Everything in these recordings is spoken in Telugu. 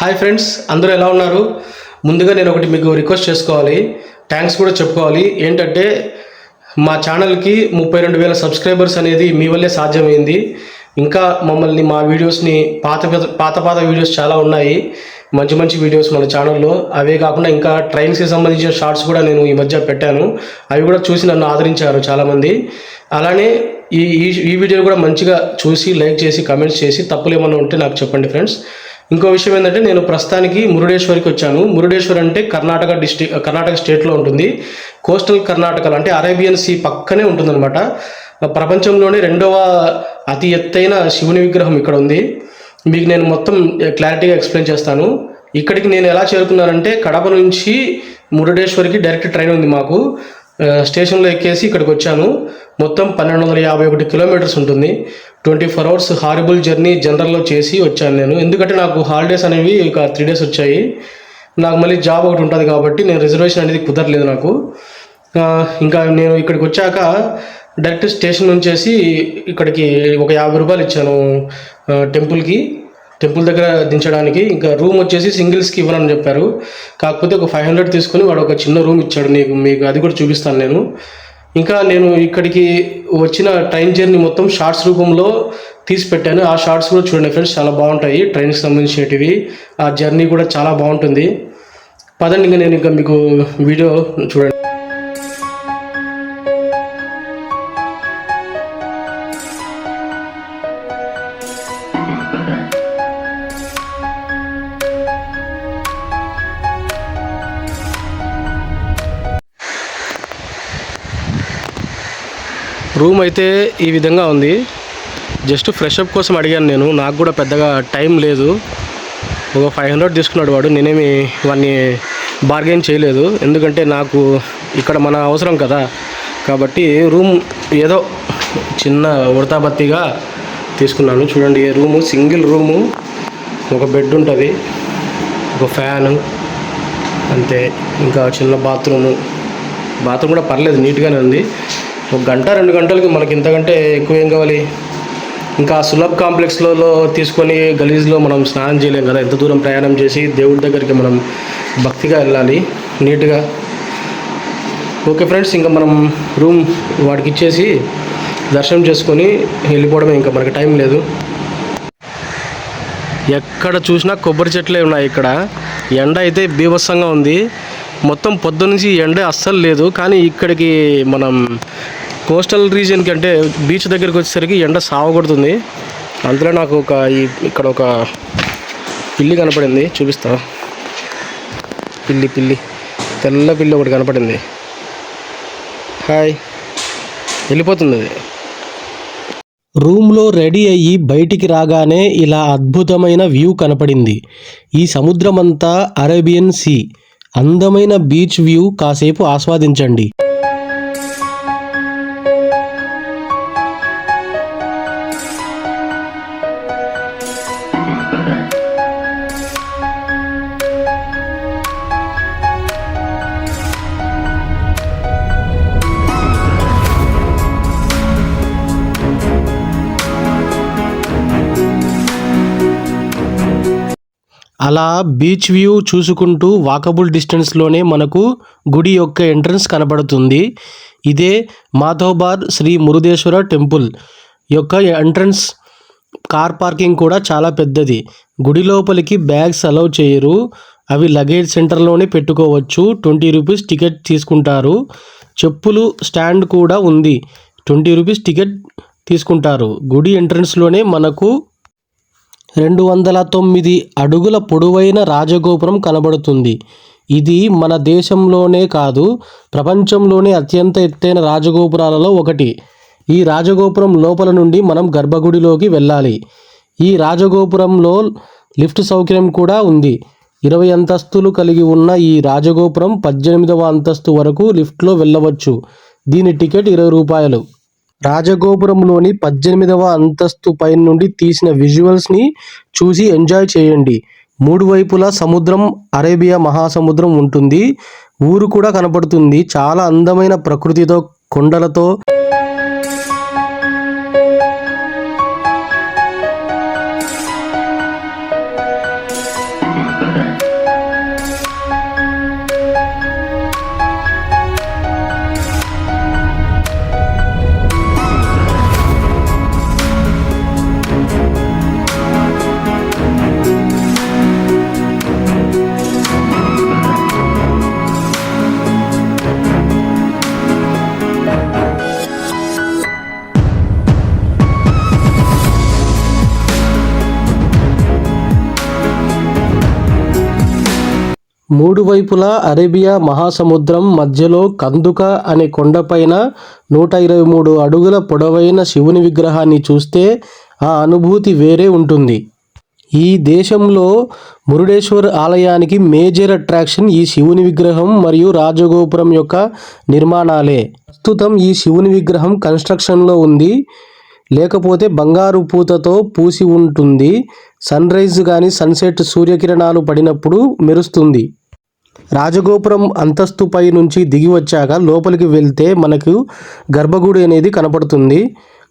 హాయ్ ఫ్రెండ్స్ అందరూ ఎలా ఉన్నారు? ముందుగా నేను ఒకటి మీకు రిక్వెస్ట్ చేసుకోవాలి. థ్యాంక్స్ కూడా చెప్పుకోవాలి. ఏంటంటే మా ఛానల్కి ముప్పై రెండు వేల సబ్స్క్రైబర్స్ అనేది మీ వల్లే సాధ్యమైంది. ఇంకా మమ్మల్ని మా వీడియోస్ని పాత పాత- పాత పాత వీడియోస్ చాలా ఉన్నాయి. మంచి మంచి వీడియోస్ మన ఛానల్లో అవే కాకుండా ఇంకా ట్రైన్స్కి సంబంధించిన షార్ట్స్ కూడా నేను ఈ మధ్య పెట్టాను. అవి కూడా చూసి నన్ను ఆదరించారు చాలామంది. అలానే ఈ ఈ వీడియో కూడా మంచిగా చూసి లైక్ చేసి కమెంట్స్ చేసి తప్పులు ఏమైనా ఉంటే నాకు చెప్పండి ఫ్రెండ్స్ ఇంకో విషయం ఏంటంటే నేను ప్రస్తుతానికి మురుడేశ్వర్కి వచ్చాను. మురుడేశ్వర్ అంటే కర్ణాటక డిస్టిక్ కర్ణాటక స్టేట్లో ఉంటుంది. కోస్టల్ కర్ణాటకలో అంటే అరేబియన్ సీ పక్కనే ఉంటుందన్నమాట. ప్రపంచంలోనే రెండవ అతి ఎత్తైన శివుని విగ్రహం ఇక్కడ ఉంది. మీకు నేను మొత్తం క్లారిటీగా ఎక్స్ప్లెయిన్ చేస్తాను. ఇక్కడికి నేను ఎలా చేరుకున్నానంటే కడప నుంచి మురుడేశ్వర్కి డైరెక్ట్ ట్రైన్ ఉంది మాకు. స్టేషన్లో ఎక్కేసి ఇక్కడికి వచ్చాను. మొత్తం పన్నెండు వందల యాభై ఒకటి కిలోమీటర్స్ ఉంటుంది. Twenty four hours horrible journey జనరల్లో చేసి వచ్చాను నేను. ఎందుకంటే నాకు హాలిడేస్ అనేవి ఒక త్రీ డేస్ వచ్చాయి. నాకు మళ్ళీ జాబ్ ఒకటి ఉంటుంది కాబట్టి నేను రిజర్వేషన్ అనేది కుదరలేదు నాకు. ఇంకా నేను ఇక్కడికి వచ్చాక డైరెక్ట్ స్టేషన్ నుంచేసి ఇక్కడికి ఒక యాభై రూపాయలు ఇచ్చాను టెంపుల్కి టెంపుల్ దగ్గర దించడానికి ఇంకా రూమ్ వచ్చేసి సింగిల్స్కి ఇవ్వనని చెప్పారు. కాకపోతే ఒక ఫైవ్ హండ్రెడ్ తీసుకొని వాడు ఒక చిన్న రూమ్ ఇచ్చాడు నీకు మీకు అది కూడా చూపిస్తాను నేను. ఇంకా నేను ఇక్కడికి వచ్చిన ట్రైన్ జర్నీ మొత్తం షార్ట్స్ రూపంలో తీసి పెట్టాను ఆ షార్ట్స్ కూడా చూడండి ఫ్రెండ్స్ చాలా బాగుంటాయి. ట్రైన్కి సంబంధించినవి ఆ జర్నీ కూడా చాలా బాగుంటుంది. పదండి ఇంకా నేను ఇంకా మీకు వీడియో చూడండి. రూమ్ అయితే ఈ విధంగా ఉంది. జస్ట్ ఫ్రెషప్ కోసం అడిగాను నేను. నాకు కూడా పెద్దగా టైం లేదు. ఒక ఫైవ్ హండ్రెడ్ తీసుకున్నాడు వాడు. నేనేమి వాడిని బార్గెన్ చేయలేదు. ఎందుకంటే నాకు ఇక్కడ మన అవసరం కదా. కాబట్టి రూమ్ ఏదో చిన్న ఉడతాబత్తిగా తీసుకున్నాను. చూడండి ఏ రూము సింగిల్ రూము. ఒక బెడ్ ఉంటుంది. ఒక ఫ్యాను. అంతే. ఇంకా చిన్న బాత్రూము. బాత్రూమ్ కూడా పర్లేదు నీట్గానే ఉంది. ఒక గంట రెండు గంటలకి మనకి ఇంతకంటే ఎక్కువ ఏం కావాలి? ఇంకా సులభ్ కాంప్లెక్స్లలో తీసుకొని గలీజ్లో మనం స్నానం చేయలేం కదా. ఎంత దూరం ప్రయాణం చేసి దేవుడి దగ్గరికి మనం భక్తిగా వెళ్ళాలి నీట్గా. ఓకే ఫ్రెండ్స్ ఇంకా మనం రూమ్ వాడికి ఇచ్చేసి దర్శనం చేసుకొని వెళ్ళిపోవడమే ఇంకా మనకి టైం లేదు. ఎక్కడ చూసినా కొబ్బరి చెట్లే ఉన్నాయి ఇక్కడ. ఎండ అయితే బీభత్సంగా ఉంది. మొత్తం పొద్దు నుంచి ఎండ అస్సలు లేదు. కానీ ఇక్కడికి మనం కోస్టల్ రీజియన్కి అంటే బీచ్ దగ్గరికి వచ్చేసరికి ఎండ సావగొడుతుంది అందులో నాకు ఒక ఈ ఇక్కడ ఒక పిల్లి కనపడింది. చూపిస్తా. పిల్లి పిల్లి. తెల్ల పిల్లి ఒకటి కనపడింది. హాయ్. వెళ్ళిపోతుంది అది. రూమ్లో రెడీ అయ్యి బయటికి రాగానే ఇలా అద్భుతమైన వ్యూ కనపడింది. ఈ సముద్రమంతా అరేబియన్ సీ. అందమైన బీచ్ వ్యూ కాసేపు ఆస్వాదించండి. అలా బీచ్ వ్యూ చూసుకుంటూ వాకబుల్ డిస్టెన్స్లోనే మనకు గుడి యొక్క ఎంట్రన్స్ కనబడుతుంది. ఇదే మాధోబాద్ శ్రీ మురుదేశ్వర టెంపుల్ యొక్క ఎంట్రన్స్. కార్ పార్కింగ్ కూడా చాలా పెద్దది. గుడి లోపలికి బ్యాగ్స్ అలౌ చేయరు. అవి లగేజ్ సెంటర్లోనే పెట్టుకోవచ్చు. ట్వంటీ రూపీస్ టికెట్ తీసుకుంటారు. చెప్పులు స్టాండ్ కూడా ఉంది. ట్వంటీ రూపీస్ టికెట్ తీసుకుంటారు. గుడి ఎంట్రన్స్లోనే మనకు రెండు వందల తొమ్మిది అడుగుల పొడవైన రాజగోపురం కనబడుతుంది. ఇది మన దేశంలోనే కాదు ప్రపంచంలోనే అత్యంత ఎత్తైన రాజగోపురాలలో ఒకటి. ఈ రాజగోపురం లోపల నుండి మనం గర్భగుడిలోకి వెళ్ళాలి. ఈ రాజగోపురంలో లిఫ్ట్ సౌకర్యం కూడా ఉంది. ఇరవై అంతస్తులు కలిగి ఉన్న ఈ రాజగోపురం పద్దెనిమిదవ అంతస్తు వరకు లిఫ్ట్లో వెళ్ళవచ్చు. దీని టికెట్ ఇరవై రూపాయలు. రాజగోపురంలోని పద్దెనిమిదవ అంతస్తు పైనుండి తీసిన విజువల్స్ని చూసి ఎంజాయ్ చేయండి. మూడు వైపులా సముద్రం అరేబియా మహాసముద్రం ఉంటుంది. ఊరు కూడా కనపడుతుంది. చాలా అందమైన ప్రకృతితో కొండలతో మూడు వైపులా అరేబియా మహాసముద్రం మధ్యలో కందుక అనే కొండపైన నూట ఇరవై మూడు అడుగుల పొడవైన శివుని విగ్రహాన్ని చూస్తే ఆ అనుభూతి వేరే ఉంటుంది. ఈ దేశంలో మురుడేశ్వర్ ఆలయానికి మేజర్ అట్రాక్షన్ ఈ శివుని విగ్రహం మరియు రాజగోపురం యొక్క నిర్మాణాలే. ప్రస్తుతం ఈ శివుని విగ్రహం కన్స్ట్రక్షన్లో ఉంది. లేకపోతే బంగారు పూతతో పూసి ఉంటుంది. సన్ రైజ్ కానీ సన్సెట్ సూర్యకిరణాలు పడినప్పుడు మెరుస్తుంది. రాజగోపురం అంతస్తుపై నుంచి దిగి వచ్చాక లోపలికి వెళ్తే మనకు గర్భగుడి అనేది కనపడుతుంది.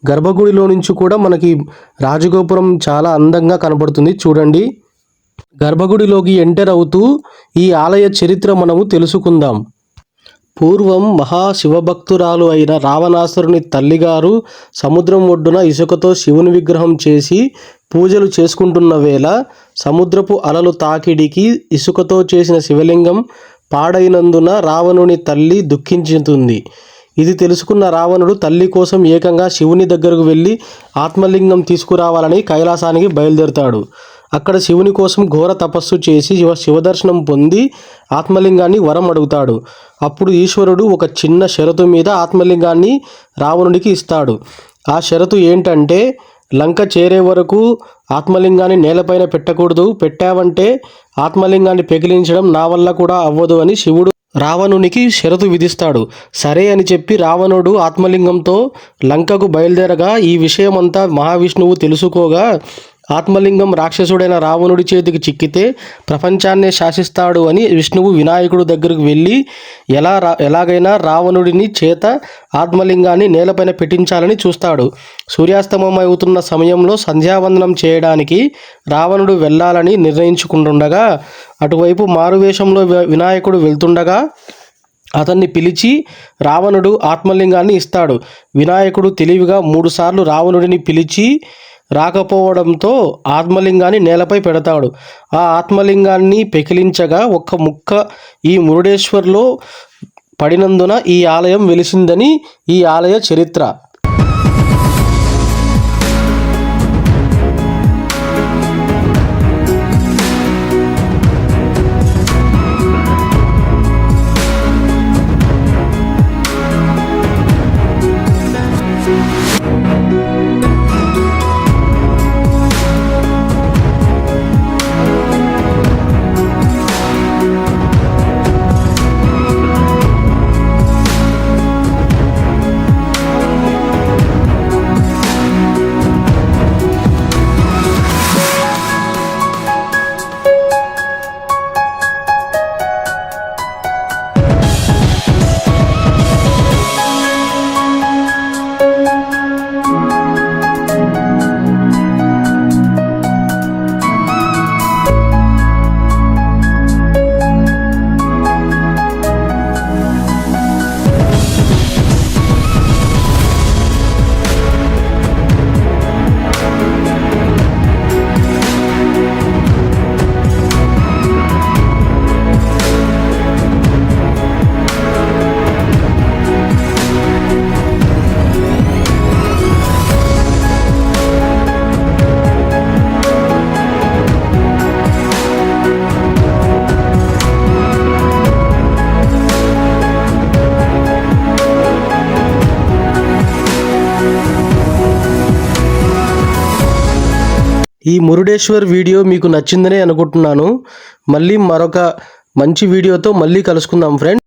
గర్భగుడిలో నుంచి కూడా మనకి రాజగోపురం చాలా అందంగా కనపడుతుంది. చూడండి. గర్భగుడిలోకి ఎంటర్ అవుతూ ఈ ఆలయ చరిత్ర మనము తెలుసుకుందాం. పూర్వం మహాశివభక్తురాలు అయిన రావణాసురుని తల్లిగారు సముద్రం ఒడ్డున ఇసుకతో శివుని విగ్రహం చేసి పూజలు చేసుకుంటున్న వేళ సముద్రపు అలలు తాకిడికి ఇసుకతో చేసిన శివలింగం పాడైనందున రావణుని తల్లి దుఃఖించుతుంది. ఇది తెలుసుకున్న రావణుడు తల్లి కోసం ఏకంగా శివుని దగ్గరకు వెళ్ళి ఆత్మలింగం తీసుకురావాలని కైలాసానికి బయలుదేరుతాడు. అక్కడ శివుని కోసం ఘోర తపస్సు చేసి శివ శివదర్శనం పొంది ఆత్మలింగాన్ని వరం అడుగుతాడు. అప్పుడు ఈశ్వరుడు ఒక చిన్న షరతు మీద ఆత్మలింగాన్ని రావణుడికి ఇస్తాడు. ఆ షరతు ఏంటంటే లంక చేరే వరకు ఆత్మలింగాన్ని నేలపైన పెట్టకూడదు. పెట్టావంటే ఆత్మలింగాన్ని పెకిలించడం నా వల్ల కూడా అవ్వదు అని శివుడు రావణునికి షరతు విధిస్తాడు. సరే అని చెప్పి రావణుడు ఆత్మలింగంతో లంకకు బయలుదేరగా ఈ విషయమంతా మహావిష్ణువు తెలుసుకోగా ఆత్మలింగం రాక్షసుడైన రావణుడి చేతికి చిక్కితే ప్రపంచాన్నే శాసిస్తాడు అని విష్ణువు వినాయకుడు దగ్గరకు వెళ్ళి ఎలా రా ఎలాగైనా రావణుడిని చేత ఆత్మలింగాన్ని నేలపైన పెట్టించాలని చూస్తాడు. సూర్యాస్తమం అవుతున్న సమయంలో సంధ్యావందనం చేయడానికి రావణుడు వెళ్ళాలని నిర్ణయించుకుంటుండగా అటువైపు మారువేషంలో వినాయకుడు వెళ్తుండగా అతన్ని పిలిచి రావణుడు ఆత్మలింగాన్ని ఇస్తాడు. వినాయకుడు తెలివిగా మూడుసార్లు రావణుడిని పిలిచి రాకపోవడంతో ఆత్మలింగాన్ని నేలపై పెడతాడు. ఆ ఆత్మలింగాన్ని పెకిలించగా ఒక్క ముక్క ఈ మురుడేశ్వర్లో పడినందున ఈ ఆలయం వెలిసిందని ఈ ఆలయ చరిత్ర. ఈ మురుడేశ్వర్ వీడియో మీకు నచ్చిందనే అనుకుంటున్నాను. మళ్ళీ మరొక మంచి వీడియోతో మళ్ళీ కలుసుకుందాం ఫ్రెండ్